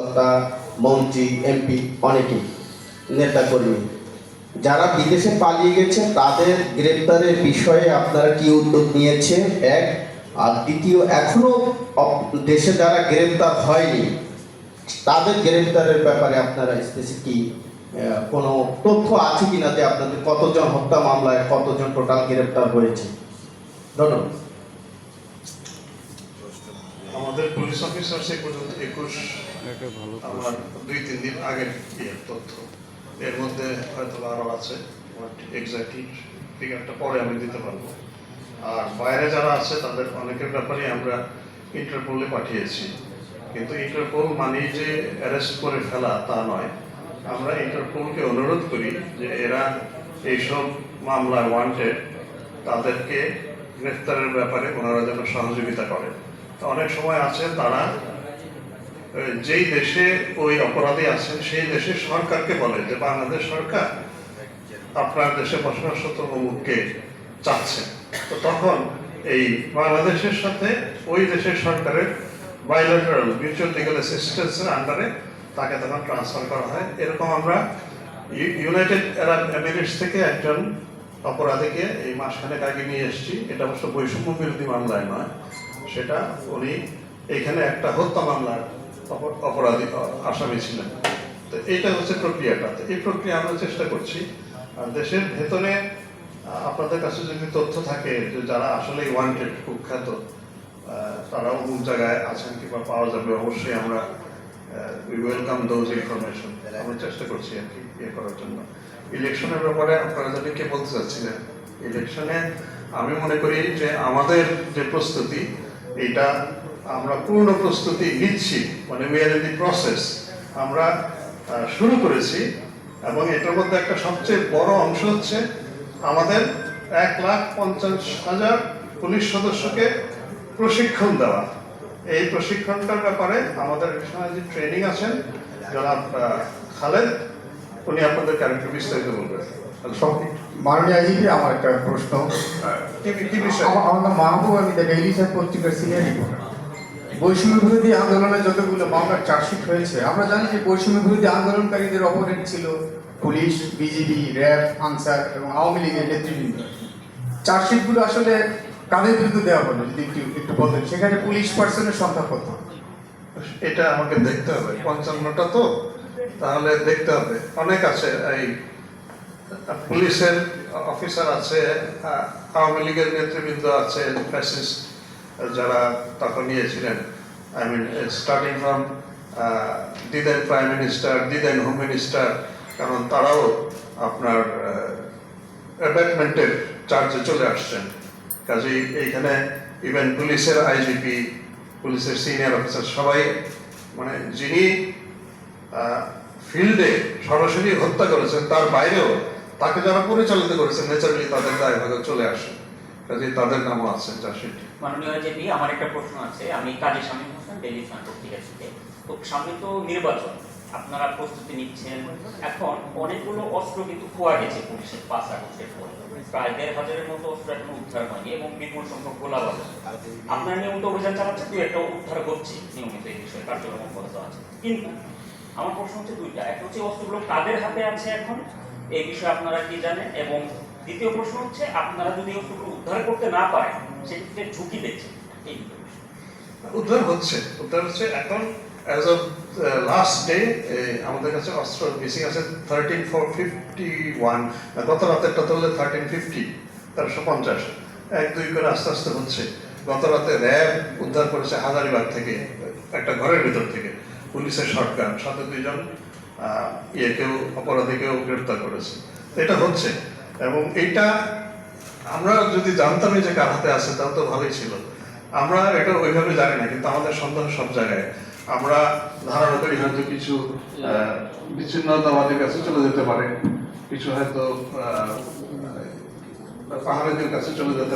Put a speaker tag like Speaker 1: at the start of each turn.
Speaker 1: কর্মকর্তা মন্ত্রী এমপি অনেকেই নেতাকর্মী যারা বিদেশে পালিয়ে গেছে, তাদের গ্রেপ্তারের বিষয়ে আপনারা কি উদ্যোগ নিয়েছে এক। আর দ্বিতীয়, এখনও দেশে যারা গ্রেপ্তার হয়নি, তাদের গ্রেপ্তারের ব্যাপারে আপনারা স্পেসিফিক কোনো তথ্য আছে কিনা যে আপনাদের কতজন হত্যা মামলায় কতজন টোটাল গ্রেপ্তার হয়েছে? ধন্যবাদ।
Speaker 2: আমাদের পুলিশ অফিসার সে পর্যন্ত একুশ আমার দুই তিন দিন আগের তথ্য। এর মধ্যে হয়তো আরও আছে এক্স্যাক্টলি ফিগারটা পরে আমি দিতে পারব। আর বাইরে যারা আছে তাদের অনেকের ব্যাপারে আমরা ইন্টারপোলে পাঠিয়েছি। কিন্তু ইন্টারপোল মানেই যে অ্যারেস্ট করে ফেলা তা নয়। আমরা ইন্টারপোলকে অনুরোধ করি যে এরা এইসব মামলায় ওয়ান্টেড তাদেরকে গ্রেফতারের ব্যাপারে ওনারা যেন সহযোগিতা করেন। অনেক সময় আছে তারা যেই দেশে ওই অপরাধী আছেন, সেই দেশের সরকারকে বলে যে বাংলাদেশ সরকার আপনার দেশে বসবাসরত অমুককে চাচ্ছে। তো তখন এই বাংলাদেশের সাথে ওই দেশের সরকারের বাইলেটারাল মিউচুয়াল লিগাল অ্যাসিস্ট্যান্সের আন্ডারে তাকে তখন ট্রান্সফার করা হয়। এরকম আমরা ইউনাইটেড আরব এমিরেটস থেকে একজন অপরাধীকে এই মাসখানেক আগে নিয়ে এসেছি। এটা অবশ্য বৈষম্য বিরোধী মামলায় নয়। সেটা উনি এখানে একটা হত্যা মামলার অপরাধী আসামি ছিলেন। তো এইটা হচ্ছে প্রক্রিয়াটা। তো এই প্রক্রিয়া আমরা চেষ্টা করছি। আর দেশের ভেতরে আপনাদের কাছে যদি তথ্য থাকে যে যারা আসলে ওয়ান্টেড কুখ্যাত তারা অমুক জায়গায় আছেন কিংবা পাওয়া যাবে, অবশ্যই আমরা উই ওয়েলকাম দোজ ইনফরমেশন আমরা চেষ্টা করছি আর কি ইয়ে করার জন্য। ইলেকশনের ব্যাপারে আপনারা যদি কে বলতে চাচ্ছিলেন, ইলেকশনে আমি মনে করি যে আমাদের যে প্রস্তুতি এটা আমরা পূর্ণ প্রস্তুতি নিচ্ছি মানে উই প্রসেস আমরা শুরু করেছি এবং এটার মধ্যে একটা সবচেয়ে বড় অংশ হচ্ছে আমাদের এক লাখ পঞ্চাশ হাজার পুলিশ সদস্যকে প্রশিক্ষণ দেওয়া। এই প্রশিক্ষণটার ব্যাপারে আমাদের যে ট্রেনিং আছেন, জনাব খালেদ। উনি আপনাদের ক্যারেক্টার বিস্তারিত বলবেন।
Speaker 3: মাননীয় আইজিপি আমার একটা প্রশ্ন।
Speaker 2: বিষয়?
Speaker 3: আমার নাম মাহবুব আমি দ্য ডেইলি সাহেব পত্রিকার সিনিয়র রিপোর্টার বৈষম্য বিরোধী আন্দোলনে যতগুলো মামলার চার্জশিট হয়েছে আমরা জানি যে বৈষম্য বিরোধী আন্দোলনকারীদের অপোনেন্ট ছিল পুলিশ বিজিবি র্যাব আনসার এবং আওয়ামী লীগের নেতৃবৃন্দ। চার্জশিটগুলো আসলে কাদের বিরুদ্ধে দেওয়া হলো যদি একটু একটু বলতেন সেখানে পুলিশ পার্সনের সংখ্যা কত?
Speaker 2: এটা আমাকে দেখতে হবে। পঞ্চান্নটা তো তাহলে দেখতে হবে। অনেক আছে, এই, পুলিশের অফিসার আছে আওয়ামী লীগের নেতৃবৃন্দ আছে ফ্যাসিস্ট যারা তখন নিয়েছিলেন। I mean starting from the then prime minister the then home minister কারণ তারাও আপনার অ্যাবাটমেন্টের চার্জে চলে আসছেন। কাজেই এইখানে ইভেন পুলিশের আইজিপি পুলিশের সিনিয়র অফিসার সবাই মানে যিনি ফিল্ডে সরাসরি হত্যা করেছেন, তার বাইরেও তাকে যারা পরিচালিত করেছেন ন্যাচারালি তাদের দায় ভাগে চলে আসে। কাজেই তাদের নামও আছে চাষিটি
Speaker 4: মাননীয় জেপি আমার একটা প্রশ্ন আছে। আমি কাজী শামীম হোসেন ডেলি সান পত্রিকা তো সামনে তো নির্বাচন। আপনারা প্রস্তুতি নিচ্ছেন। এখন অনেকগুলো অস্ত্র কিন্তু খোয়া গেছে পুলিশের পাঁচ আগস্টের পর। প্রায় দেড় হাজারের মতো অস্ত্র এখনও উদ্ধার হয়নি এবং বিপুল সংখ্যক গোলাবাজ আপনারা নিয়মিত অভিযান চালাচ্ছেন দুই একটা উদ্ধার হচ্ছে নিয়মিত এই বিষয়ে কার্যক্রম অব্যাহত আছে। কিন্তু আমার প্রশ্ন হচ্ছে দুইটা। একটা হচ্ছে অস্ত্রগুলো কাদের হাতে আছে এখন? এই বিষয়ে আপনারা কি জানেন? এবং দ্বিতীয় প্রশ্ন হচ্ছে, আপনারা যদি অস্ত্রগুলো উদ্ধার করতে না পারেন, সেক্ষেত্রে ঝুঁকি দেখছেন এই
Speaker 2: উদ্ধার হচ্ছে। উদ্ধার হচ্ছে এখন অ্যাজ অফ লাস্ট ডে আমাদের কাছে অস্ত্র মিসিং আছে থার্টিন ফোর ফিফটি ওয়ান গত রাতেরটা ধরলে থার্টিন ফিফটি তেরোশো পঞ্চাশ। এক, দুই করে আস্তে আস্তে হচ্ছে। গত রাতে র্যাব উদ্ধার করেছে হাজারিবাগ থেকে, একটা ঘরের ভিতর থেকে। পুলিশের শটগান সাথে দুইজন ইয়েকেও, অপরাধীকেও গ্রেপ্তার করেছে। এটা হচ্ছে। এবং এইটা আমরা যদি জানতামই যে কার হাতে আছে, তাহলে তো ভালোই ছিল। আমরা এটা ওইভাবে জানি না, কিন্তু আমাদের সন্দেহ সব জায়গায়। আমরা ধারণা করি হয়তো কিছু বিচ্ছিন্নতাবাদের কাছে চলে যেতে পারে। কিছু হয়তো পাহাড়িদের কাছে চলে যেতে